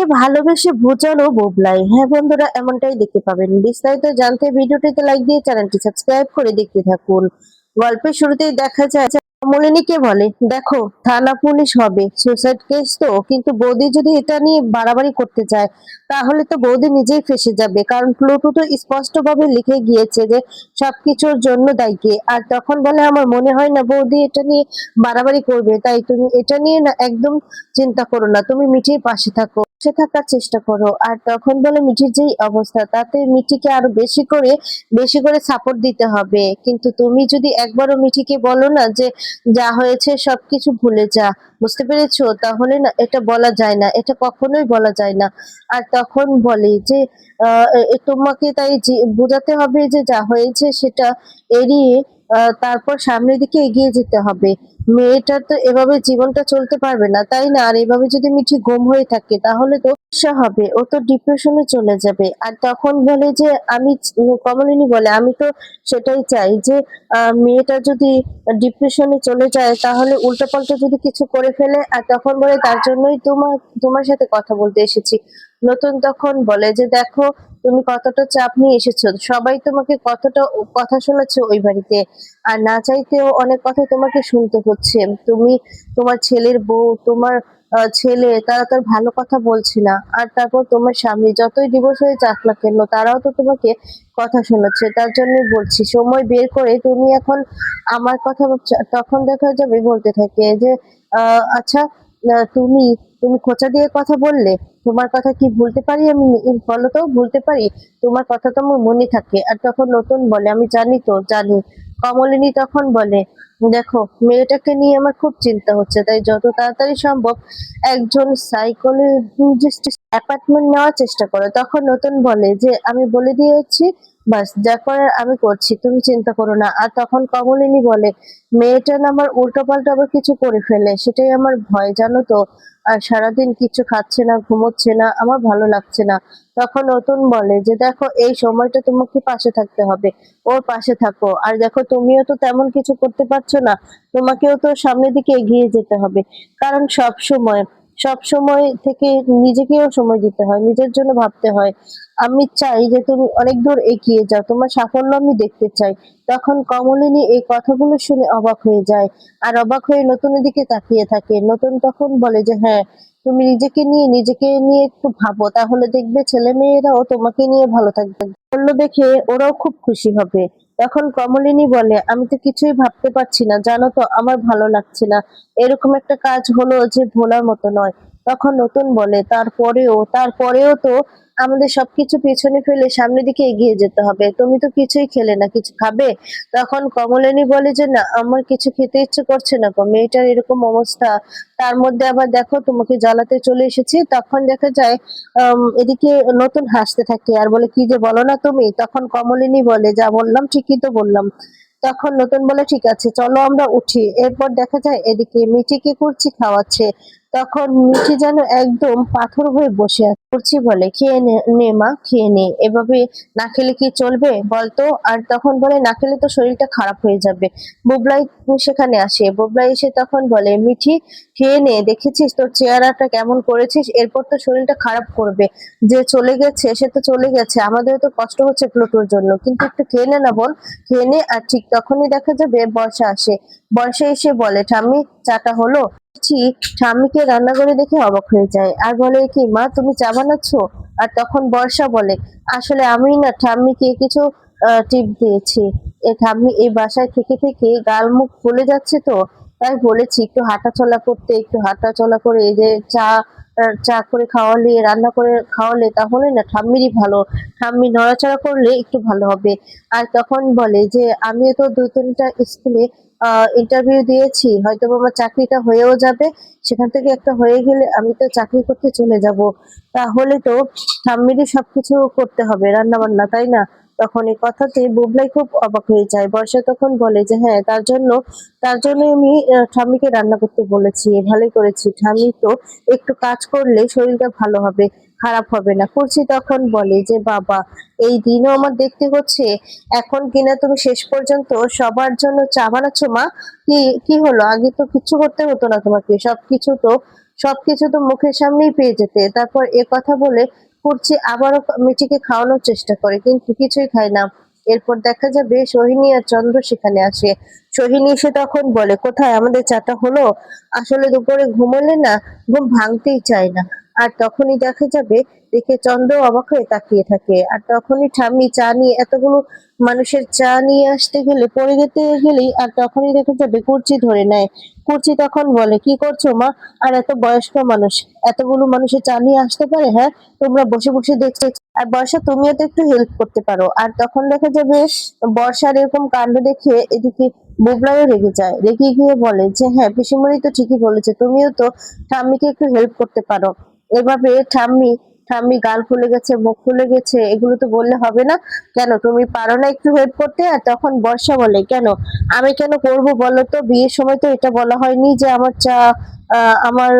মেয়েটাকে ভালোবেসে বোঝানো বোবলাই হ্যাঁ বন্ধুরা, এমনটাই দেখতে পাবেন। বিস্তারিত জানতে ভিডিওটিতে লাইক দিয়ে চ্যানেলটি সাবস্ক্রাইব করে দেখতে থাকুন। গল্পের শুরুতেই দেখা যায় কমলিনীকে বলে, দেখো, থানা পুলিশ হবে সুসাইড কেস তো, কিন্তু বৌদি যদি এটা নিয়ে বাড়াবাড়ি করতে চায়, তাহলে তো বৌদি নিজেই ফেসে যাবে। কারণ প্লুটো তো স্পষ্টভাবে লিখে গিয়েছে যে, সবকিছুর জন্য দায়ী কে। আর তখন বলে, আমার মনে হয় না বৌদি এটা নিয়ে বাড়াবাড়ি করবে, তাই তুমি এটা নিয়ে না একদম চিন্তা করো না, তুমি মিঠির পাশে থাকো, পাশে থাকার চেষ্টা করো। আর তখন বলে, মিঠির যেই অবস্থা, তাতে মিঠিকে আরও বেশি করে বেশি করে সাপোর্ট দিতে হবে। কিন্তু তুমি যদি একবারও মিঠিকে বলো না যে যা হয়েছে সবকিছু ভুলে যা। বুঝতে পেরেছ? তাহলে না, এটা বলা যায় না। এটা কখনোই বলা যায় না। আর তখন বলে যে তোমাকে তাই বোঝাতে হবে যে যা হয়েছে সেটা এড়িয়ে তারপর সামনের দিকে এগিয়ে যেতে হবে। মেয়েটার তো এভাবে জীবনটা চলতে পারবে না, তাই না? আর এভাবে যদি মিঠি গম হয়ে থাকে, তাহলে তো সমস্যা হবে, ও তো ডিপ্রেশনে চলে যাবে। আর তখন বলে যে, আমি কমলিনী বলে, আমি তো সেটাই চাই যে মেয়েটা যদি ডিপ্রেশনে চলে যায়, তাহলে উল্টোপাল্টা যদি কিছু করে ফেলে, আর তখন বলে, তার জন্যই তোমার তোমার সাথে কথা বলতে এসেছি। নতুন তখন বলে যে, দেখো, তুমি কতটা চাপ নিয়ে এসেছ, সবাই তোমাকে কতটা কথা শোনাচ্ছে ওই বাড়িতে, আর না চাইতেও অনেক কথা তোমাকে শুনতে হচ্ছে তুমি তোমার ছেলের বউ, তোমার ছেলে, তারা তোর ভালো কথা বলছে না। আর তারপর তোমার স্বামী, যতই ডিভোর্স হয়ে যাক না কেন, তারাও তো তোমাকে কথা শোনাচ্ছে। তার জন্য বলছি, সময় বের করে তুমি এখন আমার কথা তখন দেখা যাবে বলতে থাকে যে আচ্ছা তুমি তুমি খোঁচা দিয়ে কথা বললে, তোমার কথা কি ভুলতে পারি আমি? বলো তো, ভুলতে পারি? তোমার কথা তো আমার মনে থাকে। আর তখন নতুন বলে, আমি জানি তো, জানি। কমলিনী তখন বলে, দেখো, মেয়েটাকে নিয়ে আমার খুব চিন্তা হচ্ছে, তাই যত তাড়াতাড়ি সম্ভব একজন সাইকোলজিস্ট অ্যাপার্টমেন্ট নেওয়ার চেষ্টা করো। তখন নতুন বলে যে, আমি বলে দিয়েছি, বাস, যা করার আমি করছি, তুমি চিন্তা করো না। আর তখন কমলিনী বলে, মেয়েটা আমার উল্টো পাল্টা আবার কিছু করে ফেলে, সেটাই আমার ভয়, জানো তো? সারাদিন কিছু খাচ্ছে না, ঘুমোচ্ছে না, আমার ভালো লাগছে না। তখন নতুন বলে যে, দেখো, এই সময়টা তোমাকে পাশে থাকতে হবে। ওর পাশে থাকো। আর দেখো, তুমিও তো তেমন কিছু করতে পারছ না। তোমাকেও তো সামনের দিকে এগিয়ে যেতে হবে। কারণ সব সময় সব সময় থেকে নিজেকেও সময় দিতে হয়, নিজের জন্য ভাবতে হয়। আমি চাই যে তুমি অনেক দূর এগিয়ে যাও, তোমার সাফল্য আমি দেখতে চাই। তখন কমলিনী এই কথাগুলো শুনে অবাক হয়ে যায় আর অবাক হয়ে নতুনের দিকে তাকিয়ে থাকে। নতুন তখন বলে যে হ্যাঁ তুমি নিজেকে নিয়ে নিজেকে নিয়ে একটু ভাবো, তাহলে দেখবে ছেলে মেয়েরাও তোমাকে নিয়ে ভালো থাকবে। বলল দেখে ওরাও খুব খুশি হবে। তখন কমলিনী বলে, আমি তো কিছুই ভাবতে পারছি না। জানো তো, আমার ভালো লাগছে না। এরকম একটা কাজ হলো যে ভোলার মতো নয়। তখন নতুন বলে, তারপরেও তারপরেও তো আমাদের সবকিছু পেছনে ফেলে সামনের দিকে এগিয়ে যেতে হবে। তুমি তো কিছুই খেলে না, কিছু খাবে? তখন কমলিনী বলে যে, না, আমার কিছু খেতে ইচ্ছে করছে না গো। মেয়েটার এরকম অবস্থা। তার মধ্যে আবার দেখো, তোমাকে জ্বালাতে চলে এসেছি। তখন দেখা যায় এদিকে নতুন হাসতে থাকে। আর বলে, কি যে বলো না তুমি? তখন কমলিনী বলে, যা বললাম ঠিকই তো বললাম। তখন নতুন বলে, ঠিক আছে, চলো আমরা উঠি। এরপর দেখা যায়, এদিকে মিঠিকে কুর্চি খাওয়াচ্ছে। তখন মিঠি যেন একদম পাথর হয়ে বসে আছে। কুর্চি বলে, খেয়ে নে মা, খেয়ে নে। এভাবে না খেলে কি চলবে বলতো? আর তখন বলে, না খেলে তো শরীরটা খারাপ হয়ে যাবে। বুবলাই সেখানে আসে। বুবলাই এসে তখন বলে, মিঠি, খেয়ে নে। দেখেছিস তোর চেহারাটা কেমন করেছিস? এরপর তো শরীরটা খারাপ করবে। যে চলে গেছে, সে তো চলে গেছে। আমাদের তো কষ্ট হচ্ছে প্লুটোর জন্য। কিন্তু একটু খেয়ে নে না বোন, খেয়ে নে। আর ঠিক তখনই দেখা যাবে বর্ষা আসে। বর্ষা এসে বলে, ঠাম্মি, চাটা হলো? দেখছি ঠাম্মিকে রান্নাঘরে দেখে অবাক হয়ে যায়। আর বলে কি, মা, তুমি চা বানাচ্ছ? আর তখন বর্ষা বলে, আসলে আমি না, ঠাম্মিকে কিছু টিপ দিয়েছি। এ ঠাম্মি এই বাসায় থেকে থেকে গাল মুখ ফুলে যাচ্ছে তো, তাই বলেছি একটু হাঁটা চলা করতে, একটু হাঁটা চলা করে এই যে চা চা করে খাওয়ালে, রান্না করে খাওয়ালে তাহলে না ঠাম্মিরই ভালো। ঠাম্মি নড়াচড়া করলে একটু ভালো হবে। আর তখন বলে যে, আমিও তো দু তিনটা স্কুলে ইন্টারভিউ দিয়েছি। হয়তো আমার চাকরিটা হয়েও যাবে। সেখান থেকে একটা হয়ে গেলে আমি তো চাকরি করতে চলে যাব। তাহলে তো ঠাম্মিরই সবকিছু করতে হবে রান্না বান্না তাই না? তখন এই কথাতে বুবলাই খুব অবাক হয়ে যায়। বর্ষা তখন বলে যে হ্যাঁ তার জন্য তার জন্য আমি আহ, ঠাম্মিকে রান্না করতে বলেছি। ভালোই করেছি। ঠাম্মি তো একটু কাজ করলে শরীরটা ভালো হবে খারাপ হবে না। করছি তখন বলে যে বাবা এই দিনও আমার দেখতে হচ্ছে। এখন কিনা তুমি শেষ পর্যন্ত সবার জন্য চা বানাচ্ছ মা? কি কি হলো? আগে তো কিচ্ছু করতে হতো না তোমাকে। সবকিছু তো সবকিছু তো মুখের সামনেই পেয়ে যেতে। তারপর এ কথা বলে কুর্চি আবারও মিঠিকে খাওয়ানোর চেষ্টা করে, কিন্তু কিছুই খায় না। এরপর দেখা যাবে সোহিনী আর চন্দ্র সেখানে আসে সোহিনী এসে তখন বলে, কোথায়? আমাদের চাটা হলো? আসলে দুপুরে ঘুমোলে না, ঘুম ভাঙতেই চায় না। আর তখনই দেখা যাবে দেখে চন্দ্র অবাক হয়ে তাকিয়ে থাকে। আর তখনই ঠাম্মি চা নিয়ে এতগুলো মানুষের চা নিয়ে আসতে গেলে, পড়ে যেতে গেলেই আর তখনই দেখা যাবে কুর্চি ধরে নেয়। কুর্চি তখন বলে, কি করছ মা? আর এত বয়স্ক মানুষ, এতগুলো মানুষের চা নিয়ে আসতে পারে হ্যাঁ? তোমরা বসে বসে দেখছ। আর বর্ষা, তুমিও তো একটু হেল্প করতে পারো। আর তখন দেখা যাবে বর্ষার এরকম কাণ্ড দেখে এদিকে বুবলাইও রেগে যায়। রেগে গিয়ে বলে যে হ্যাঁ পিসিমণি তো ঠিকই বলেছে, তুমিও তো ঠাম্মিকে একটু হেল্প করতে পারো। এভাবে ঠাম্মি ঠাম্মি গাল ফুলে গেছে, মুখ ফুলে গেছে, এগুলো তো বললে হবে না। কেন, তুমি পারো না একটু হেল্প করতে? আর তখন বর্ষা বলে, কেন? আমি কেন করব বলো তো? বিয়ের সময় তো এটা বলা হয়নি যে আমার চা আমার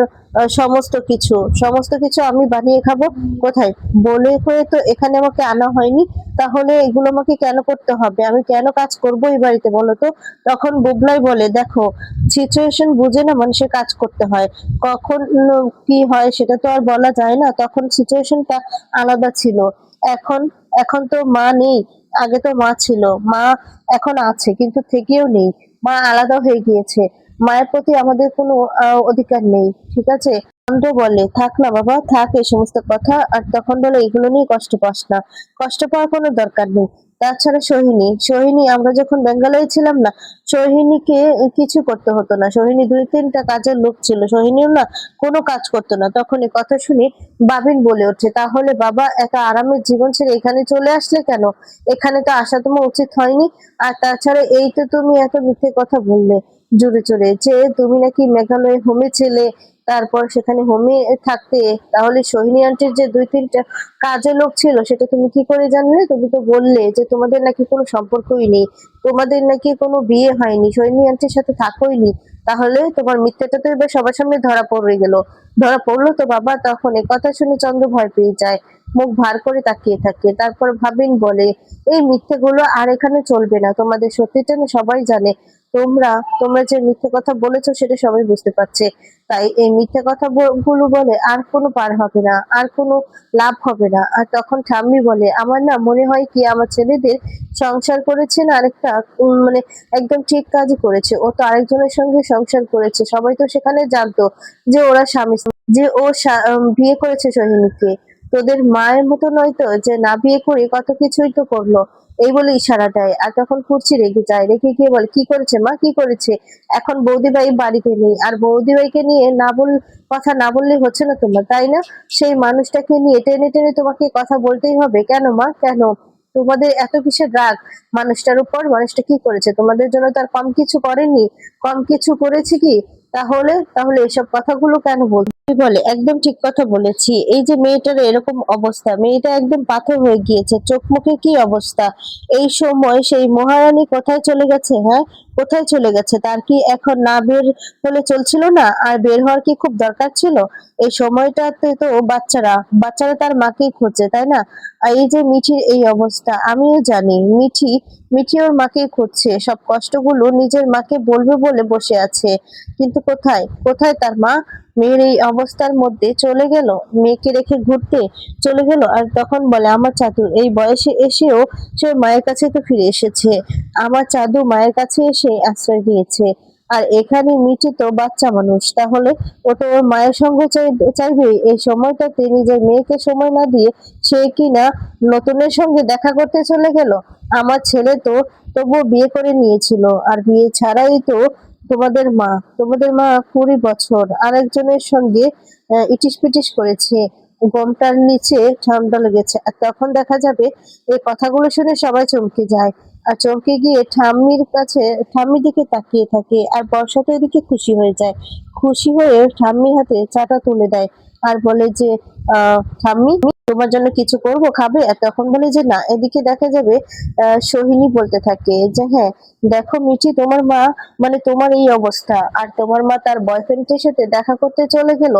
সমস্ত কিছু সমস্ত কিছু আমি বানিয়ে খাব। কোথায়? বলে করে তো এখানে আমাকে আনা হয়নি। তাহলে এগুলো আমাকে কেন করতে হবে? আমি কেন কাজ করব এই বাড়িতে বলো তো? তখন বুবলাই বলে, দেখো সিচুয়েশন বুঝে না মানুষের কাজ করতে হয়। কখন কি হয় সেটা তো আর বলা যায় না। তখন সিচুয়েশনটা আলাদা ছিল। এখন এখন তো মা নেই। আগে তো মা ছিল। মা এখন আছে, কিন্তু থেকেও নেই। মা আলাদা হয়ে গিয়েছে। মায়ের প্রতি আমাদের কোনো অধিকার নেই, ঠিক আছে? বলে, থাক না বাবা, থাক, এই সমস্ত কথা। আর তখন বলে, এগুলো নিয়ে কষ্ট পাস না, কষ্ট পাওয়ার কোনো দরকার নেই। তাছাড়া সোহিনী সোহিনী, আমরা যখন বেঙ্গালয়ে ছিলাম না, সোহিনীকে কিছু করতে হতো না। সোহিনী দুই তিনটা কাজের লোক ছিল, সোহিনীও না কোনো কাজ করতো না। তখন এই কথা শুনে বাবিন বলে ওঠে, তাহলে বাবা এত আরামের জীবন ছেড়ে এখানে চলে আসলে কেন? এখানে তো আসা তোমার উচিত হয়নি। আর তাছাড়া এই তো তুমি এত মিথ্যে কথা বললে। জোরে জোরে যে তুমি নাকি মেঘালয়ে হোমে ছেলে, তারপর সেখানে হোমে থাকতে। তাহলে সোহিনী আন্টির যে দুই তিনটা কাজে লোক ছিল, সেটা তুমি কি করে জানলে? তুমি তো বললে যে তোমাদের নাকি কোনো সম্পর্কই নেই। তোমাদের নাকি কোনো বিয়ে হয়নি, সোহিনী আন্টির সাথে থাকোই নি তাহলে তোমার মিথ্যাটা তো এবার সবার সামনে ধরা পড়ে গেল। ধরা পড়ল তো বাবা, তখন এ কথা শুনে চন্দ্র ভয় পেয়ে যায়। মুখ ভার করে তাকিয়ে থাকে, তারপর ভাবিন বলে, এই মিথ্যেগুলো আর এখানে চলবে না। তোমাদের সত্যিটা সবাই জানে। তোমরা তোমরা যে মিথ্যে কথা বলেছ সেটা সবাই বুঝতে পারছে। তাই এই মিথ্যে কথা গুলো বলে, আর কোনো পার হবে না, আর কোনো লাভ হবে না। আর তখন ঠাম্মি বলে, আমার না মনে হয় কি, আমার ছেলেদের সংসার করেছে না আরেকটা মানে একদম ঠিক কাজই করেছে। ও তো আরেকজনের সঙ্গে সংসার করেছে, সবাই তো সেখানে জানতো যে ওরা স্বামী, যে ও বিয়ে করেছে সোহিনীকে। তোদের মায়ের মতো নয় তো যে না বিয়ে করে কত কিছুই তো করল। এই বলে ইশারা দেয় আর তখন কুর্চি রেগে যায়। রেগে গিয়ে বলে, কি করেছে মা? কি করেছে? এখন বৌদিভাই বাড়িতে নেই। আর বৌদিভাইকে নিয়ে না বল, কথা না বললে হচ্ছে না তোমার, তাই না? সেই মানুষটাকে নিয়ে টেনে টেনে তোমাকে কথা বলতেই হবে। কেন মা? কেন? তোমাদের এত কিসের রাগ? মানুষটার উপর মানুষটা কি করেছে? তোমাদের জন্য তার কম কিছু করেনি। কম কিছু করেছে কি? তাহলে তাহলে এসব কথাগুলো কেন বল বলে? একদম ঠিক কথা বলেছি। এই যে মেয়েটার এরকম অবস্থা, মেয়েটা একদম পাথর হয়ে গিয়েছে। চোখ মুখে কি অবস্থা? এই সময় সেই মহারানী কোথায় চলে গেছে হ্যাঁ? কোথায় চলে গেছে? তার কি এখন না বের হলে চলছিল না? আর বের হওয়ার কি খুব দরকার ছিল? এই সময়টাতে তো বাচ্চারা বাচ্চারা তার মাকেই খুঁজছে, তাই না? আর এই যে মিঠির এই অবস্থা, আমিও জানি মিঠি মিঠি ওর মাকেই খুঁজছে। সব কষ্টগুলো নিজের মাকে বলবে বলে বসে আছে। কিন্তু কোথায়? কোথায় তার মা? মেয়ের এই অবস্থার মধ্যে চলে গেল? মেয়েকে রেখে ঘুরতে চলে গেল? আর তখন বলে, আমার চাদু এই বয়সে এসেও সে মায়ের কাছে তো ফিরে এসেছে। আমার চাদু মায়ের কাছে এসে আশ্রয় দিয়েছে। আর এখানে মিঠি তো বাচ্চা মানুষ, তাহলে ও তো ওর মায়ের সঙ্গে চাই- চাইবে। এই সময়টাতে নিজের মেয়েকে সময় না দিয়ে সে কি না নতুনের সঙ্গে দেখা করতে চলে গেল? আমার ছেলে তো তবুও বিয়ে করে নিয়েছিল। আর বিয়ে ছাড়াই তো তোমাদের মা তোমাদের মা কুড়ি বছর আরেকজনের সঙ্গে ইটিস পিটিস করেছে। গমটার নিচে ঠান্ডা লেগেছে। আর তখন দেখা যাবে এই কথাগুলো শুনে সবাই চমকে যায়। আর চমকে গিয়ে ঠাম্মির কাছে, ঠাম্মির দিকে তাকিয়ে থাকে আর বর্ষা তো এদিকে খুশি হয়ে যায়। খুশি হয়ে ঠাম্মির হাতে চাটা তুলে দেয় আর বলে যে ঠাম্মি তোমার জন্য কিছু করব, খাবে? তখন বলে যে, না। এদিকে দেখা যাবে সোহিনী বলতে থাকে যে হ্যাঁ দেখো মিঠি, তোমার মা মানে তোমার এই অবস্থা। আর তোমার মা তার বয়ফ্রেন্ডের সাথে দেখা করতে চলে গেল।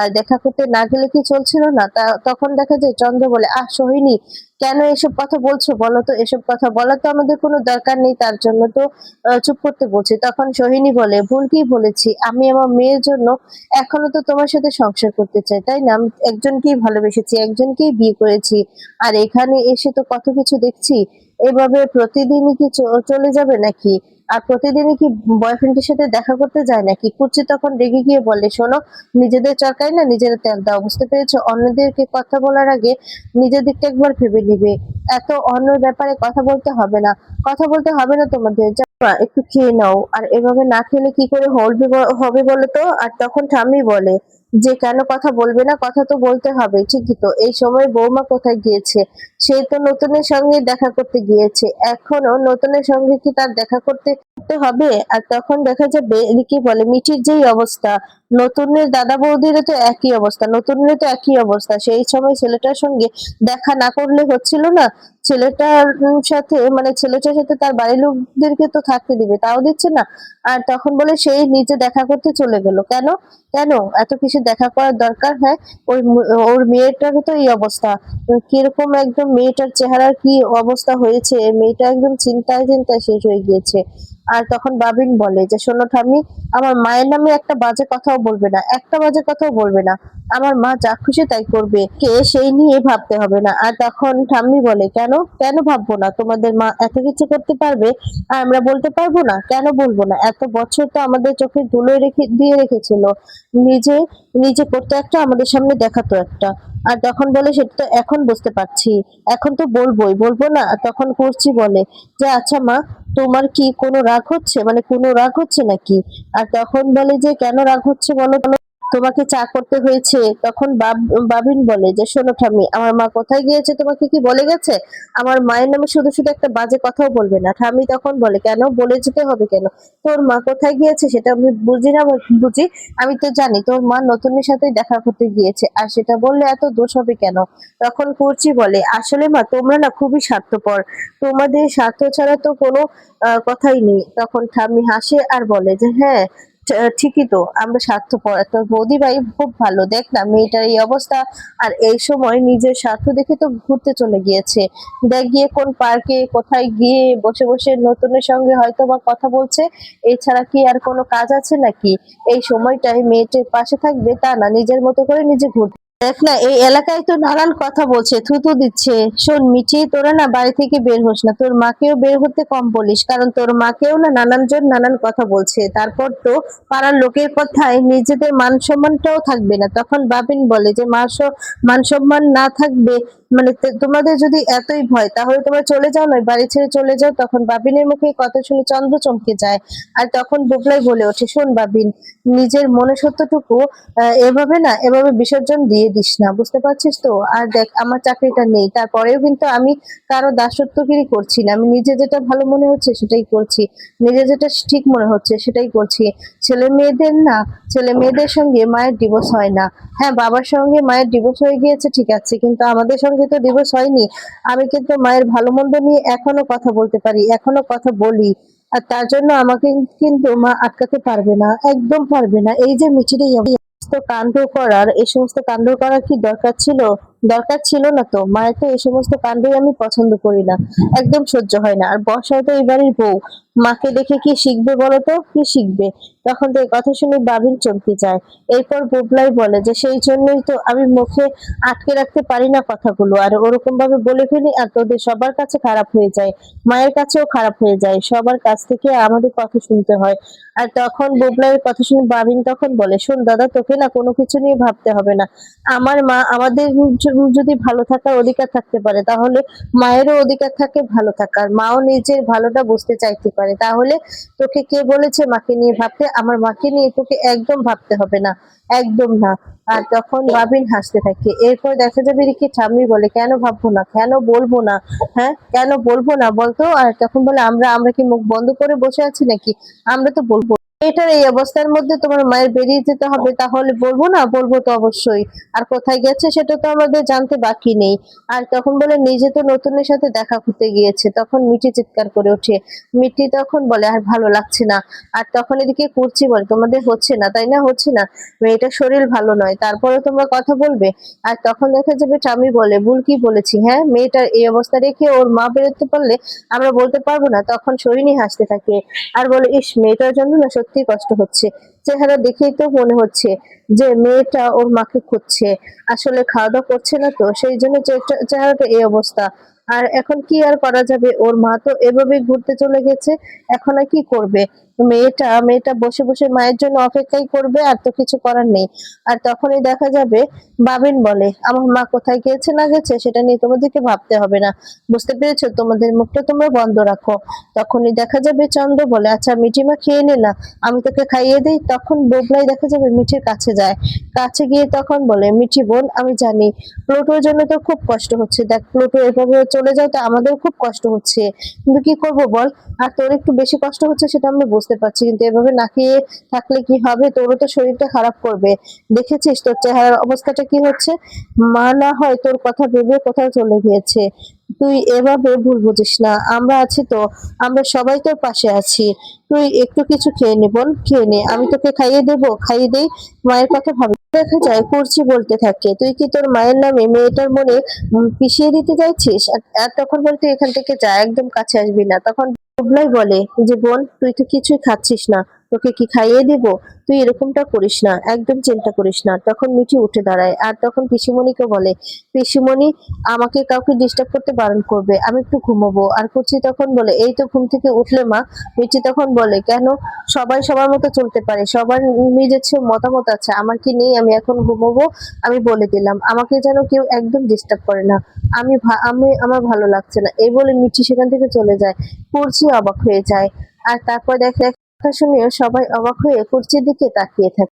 আর দেখা করতে না গেলে কি চলছিল না? তা তখন দেখা যায়, চন্দ্র বলে, আহ, সোহিনী, কেন এসব কথা বলছো? বলো তো, এসব কথা বলা তো আমাদের কোনো দরকার নেই, তার জন্য তো চুপ করতে বলছি। তখন সোহিনী বলে, ভুল কি বলেছি? আমি আমার মেয়ের জন্য এখনও তো তোমার সাথে সংসার করতে চাই, তাই না? আমি একজনকেই ভালোবেসেছি, একজনকেই বিয়ে করেছি। আর এখানে এসে তো কত কিছু দেখছি। এভাবে প্রতিদিনই কি চলে যাবে নাকি? আর প্রতিদিনই কি বয়ফ্রেন্ডের সাথে দেখা করতে যায় নাকি? কুচি তখন রেগে গিয়ে বলে, শোনো, নিজেদের চরকায় না নিজেরা তেল দাও, বুঝতে পেরেছ? অন্যদেরকে কথা বলার আগে নিজের দিকটা একবার ভেবে নিবে। এত অন্য ব্যাপারে কথা বলতে হবে না। কথা বলতে হবে না তোমাদের। একটু খেয়ে নাও। আর এভাবে না খেলে কি করে হবে ব- হবে বলো তো? আর তখন ঠাম্মি বলে যে কেন কথা বলবে না, কথা তো বলতে হবে, ঠিকই তো। এই সময় বৌমা কোথায় গিয়েছে? সে তো নতুনের সঙ্গে দেখা করতে গিয়েছে। এখনও নতুনের সঙ্গে কি তার দেখা করতে হবে? আর তখন দেখা যাবে, রিকি বলে, মিঠির যেই অবস্থা, নতুনের দাদা বৌদিরও তো একই অবস্থা, নতুনের তো একই অবস্থা। সেই সময় ছেলেটার সঙ্গে দেখা না করলে হচ্ছিল না। ছেলেটার সাথে মানে ছেলেটার সাথে তার বাড়ির লোকদেরকে তো থাকতে দিবে, তাও দিচ্ছে না। আর তখন বলে, সেই নিজে দেখা করতে চলে গেল। কেন? কেন? এত কিছু দেখা করার দরকার? হ্যাঁ ওই ওর মেয়েটারও তো এই অবস্থা। কীরকম একদম মেয়েটার চেহারার কি অবস্থা হয়েছে? মেয়েটা একদম চিন্তায় চিন্তায় শেষ হয়ে গিয়েছে। আর তখন বাবিন বলে যে, শোনো ঠাম্মি, আমার মায়ের নামে একটা বাজে কথাও বলবে না, একটা বাজে কথাও বলবে না। আমার মা যা খুশি তাই করবে, কে সেই নিয়ে ভাবতে হবে না। আর তখন ঠাম্মি বলে, কেন? কেন ভাববো না? তোমাদের মা এত কিছু করতে পারবে, আর আমরা বলতে পারব না? কেন বলব না? এত বছর তো আমাদের চোখে ধুলো রেখে, দিয়ে রেখেছিল। নিজে নিজে করতে একটা, আমাদের সামনে দেখাতো একটা। আর তখন বলে, সেটা তো এখন বুঝতে পারছি। এখন তো বলবোই, বলব না? তখন করছি বলে, যে আচ্ছা মা তোমার কি কোনো রাগ হচ্ছে মানে কোনো রাগ হচ্ছে নাকি আর তখন বলে যে, কেন রাগ হচ্ছে বলো? তোমাকে চা করতে হয়েছে। তখন বাব- বাবিন বলে যে, শোনো ঠাম্মি, আমার মা কোথায় গিয়েছে তোমাকে কি বলে গেছে? আমার মায়ের নামে শুধু শুধু একটা বাজে কথাও বলবে না। ঠাম্মি তখন বলে, কেন? বলে যেতে হবে কেন? তোর মা কোথায় গিয়েছে সেটা আমি বুঝি না, বুঝি। আমি তো জানি, তোর মা নতুনের সাথে দেখা করতে গিয়েছে। আর সেটা বললে এত দোষ হবে কেন? তখন কুর্চি বলে, আসলে মা, তোমরা না খুবই স্বার্থপর। তোমাদের স্বার্থ ছাড়া তো কোনো কথাই নেই। তখন ঠাম্মি হাসে আর বলে যে হ্যাঁ ঠিকই তো, আমরা স্বার্থপর। তো বৌদি ভাই খুব ভালো, দেখ না মেয়েটার এই অবস্থা, আর এই সময় নিজের স্বার্থ দেখে তো ঘুরতে চলে গিয়েছে। দেখ গিয়ে কোন পার্কে, কোথায় গিয়ে বসে বসে নতুনের সঙ্গে হয়তো বা কথা বলছে, এছাড়া কি আর কোনো কাজ আছে নাকি? এই সময়টায় মেয়েটির পাশে থাকবে, তা না, নিজের মতো করে নিজে ঘুরতে দেখ না, এই এলাকায় তো নানান কথা বলছে, থুতু দিচ্ছে। শোন মিচি তোরা না বাড়ি থেকে বের হোস না। তোর মাকেও বের হতে কম বলিস, কারণ তোর মাকেও না নানান জন নানান কথা বলছে। তারপর তো পাড়ার লোকের কথায় নিজেদের মান সম্মানটাও থাকবে না। তখন বাবিন বলে যে মান সম্মান না থাকবে মানে তোমাদের যদি এতই ভয়, তাহলে তোমরা চলে যাও, নয় বাড়ি ছেড়ে চলে যাও, তখন বাবিনের মুখে কথা শুনে চন্দ্র চমকে যায়। আর তখন বুবলাই বলে ওঠে, শোন বাবিন, নিজের মনে সত্যটুকু এভাবে না, এভাবে বিসর্জন দিয়ে দিস না, বুঝতে পারছিস তো? আর দেখ, আমার চাকরিটা নেই, তারপরেও কিন্তু আমি কারও দাসত্বগিরি করছি না, আমি নিজে যেটা ভালো মনে হচ্ছে সেটাই করছি, নিজে যেটা ঠিক মনে হচ্ছে সেটাই করছি। ছেলে মেয়েদের না, ছেলে মেয়েদের সঙ্গে মায়ের ডিভোর্স হয় না। হ্যাঁ বাবার সঙ্গে মায়ের ডিভোর্স হয়ে গিয়েছে, ঠিক আছে, কিন্তু আমাদের সঙ্গে তো ডিভোর্স হয়নি। আমি কিন্তু মায়ের ভালো মন্দ নিয়ে এখনও কথা বলতে পারি, এখনও কথা বলি। আর তার জন্য আমাকে কিন্তু মা আটকাতে পারবে না, একদম পারবে না। এই যে সমস্ত কাণ্ড করার, এই সমস্ত কান্ড করার কি দরকার ছিল? দরকার ছিল না তো। মায়ের তো এই সমস্ত কাণ্ডই আমি পছন্দ করি না। একদম সহ্য হয় না। আর বর্ষাও তো এই বাড়ির বউ। মাকে দেখে কি শিখবে বলো তো? কি শিখবে? তখন তো এই কথা শুনে বাবিন চমকে যায়। এরপর বুবলাই বলে যে, সেই জন্যই তো আমি মুখে আটকে রাখতে পারি না কথাগুলো। আর ওরকম ভাবে বলে ফেলি আর তোদের সবার কাছে খারাপ হয়ে যায়। মায়ের কাছেও খারাপ হয়ে যায়। সবার কাছ থেকে আমাদের কথা শুনতে হয়। আর তখন বুবলাইয়ের কথা শুনে বাবিন তখন বলে, শোন দাদা, তোকে না কোনো কিছু নিয়ে ভাবতে হবে না। আমার মা, আমাদের যদি ভালো থাকার অধিকার থাকতে পারে, তাহলে মায়েরও অধিকার থাকে, ভালো থাকার। মাও নিজের ভালোটা বুঝতে চাইতে পারে। তাহলে তোকে কে বলেছে মাকে নিয়ে ভাবতে? আমার মাকে নিয়ে তোকে একদম ভাবতে হবে না। একদম না। আর তখন বাবিন হাসতে থাকে। এরপর দেখা যাবে রিকি ঠাম্মি বলে, কেন ভাববো না? কেন বলব না? হ্যাঁ কেন বলব না বলতো? আর তখন বলে, আমরা আমরা কি মুখ বন্ধ করে বসে আছি নাকি? আমরা তো বলব এটার এই অবস্থার মধ্যে তোমার মায়ের বেরিয়ে যেতে হবে, তাহলে বলব না? বলব তো অবশ্যই। আর কোথায় গেছে সেটা তো আমাদের জানতে বাকি নেই। আর তখন বলে নিজে তো নতুনের সাথে দেখা করতে গিয়েছে, তখন মিটি চিৎকার করে ওঠে। মিটি তখন বলে, আর ভালো লাগছে না। আর তখন এদিকে করছি বলে, তোমাদের হচ্ছে না, তাই না? হচ্ছে না। মেয়েটার শরীর ভালো নয় তারপরে তোমরা কথা বলবে? আর তখন দেখা যাবে স্বামী বলে, ভুল কি বলেছি? হ্যাঁ মেয়েটার এই অবস্থা রেখে ওর মা বেরোতে পারলে আমরা বলতে পারব না? তখন শরীরই হাসতে থাকে। আর বলে, ইস, মেয়েটার জন্য না সত্যি কষ্ট হচ্ছে। চেহারা দেখেই তো মনে হচ্ছে যে মেয়েটা ওর মাকে খুঁজছে। আসলে খাওয়া দাওয়া করছে না তো, সেই জন্য চেহারা- চেহারাটা এই অবস্থা। আর এখন কি আর করা যাবে? ওর মা তো এভাবে ঘুরতে চলে গেছে, এখন আর কি করবে? মেয়েটা মেয়েটা বসে বসে মায়ের জন্য অপেক্ষাই করবে আর তো কিছু করার নেই। আর তখনই দেখা যাবে বাবিন বলে, আমার মা কোথায় গেছে না গেছে সেটা নিয়ে তোমাদেরকে ভাবতে হবে না। বুঝতে পেরেছ? তোমাদের মুখটা তোমরা বন্ধ রাখো। তখনই দেখা যাবে চন্দ্র বলে আচ্ছা মিঠিমা খেয়ে নে না, আমি তোকে খাইয়ে দিই। তখন বগলাই দেখা যাবে মিঠির কাছে যায়। কাছে গিয়ে তখন বলে, মিঠি বোন, আমি জানি প্লুটোর জন্য তো খুব কষ্ট হচ্ছে। দেখ, প্লোটো এভাবে চলে যায় তো আমাদের খুব কষ্ট হচ্ছে। কিন্তু কি করব বল? আর তোর একটু বেশি কষ্ট হচ্ছে সেটা আমি বুঝতে পারছি, কিন্তু এভাবে না খেয়ে থাকলে কি হবে? তোরও তো শরীরটা খারাপ করবে। দেখেছিস তোর চেহারার অবস্থাটা কি হচ্ছে? মা না হয় তোর কথা ভেবে কোথাও চলে গিয়েছে। তুই এভাবে ভুল বুঝিস না। আমরা আছি তো। আমরা সবাই তোর পাশে আছি। তুই একটু কিছু খেয়ে নে বোন, খেয়ে নে। আমি তোকে খাইয়ে দেবো, খাইয়ে দেই। মায়ের কথা ভাবি। দেখা যায় করছি বলতে থাকে, তুই কি তোর মায়ের নামে মেয়েটার মনে পিষিয়ে দিতে চাইছিস? আর- তখন বলে তুই এখান থেকে যা, একদম কাছে আসবি না। তখন বলে যে বোন তুই তো কিছুই খাচ্ছিস না। তোকে কি খাইয়ে দিব? তুই এরকমটা করিস না, একদম চিন্তা করিস না। তখন মিঠি উঠে দাঁড়ায় আর তখন পিসিমণিকে বলে, পিসিমণি, আমাকে কাউকে ডিস্টার্ব করতে বারণ করবে, আমি একটু ঘুমাবো। আর কুচি তখন বলে, এই তো ঘুম থেকে উঠলে মা। মিঠি তখন বলে, কেন? সবাই সবার মতো চলতে পারে, সবার নিজের ছে- মতামত আছে, আমার কি নেই, আমি এখন ঘুমাবো? আমি বলে দিলাম, আমাকে যেন কেউ একদম ডিস্টার্ব করে না। আমি আমি, আমার ভালো লাগছে না। এই বলে মিঠি সেখান থেকে চলে যায়। কুর্চি অবাক হয়ে যায়। আর তারপর দেখে কথা শুনেও সবাই অবাক হয়ে কুর্চির দিকে তাকিয়ে থাকে।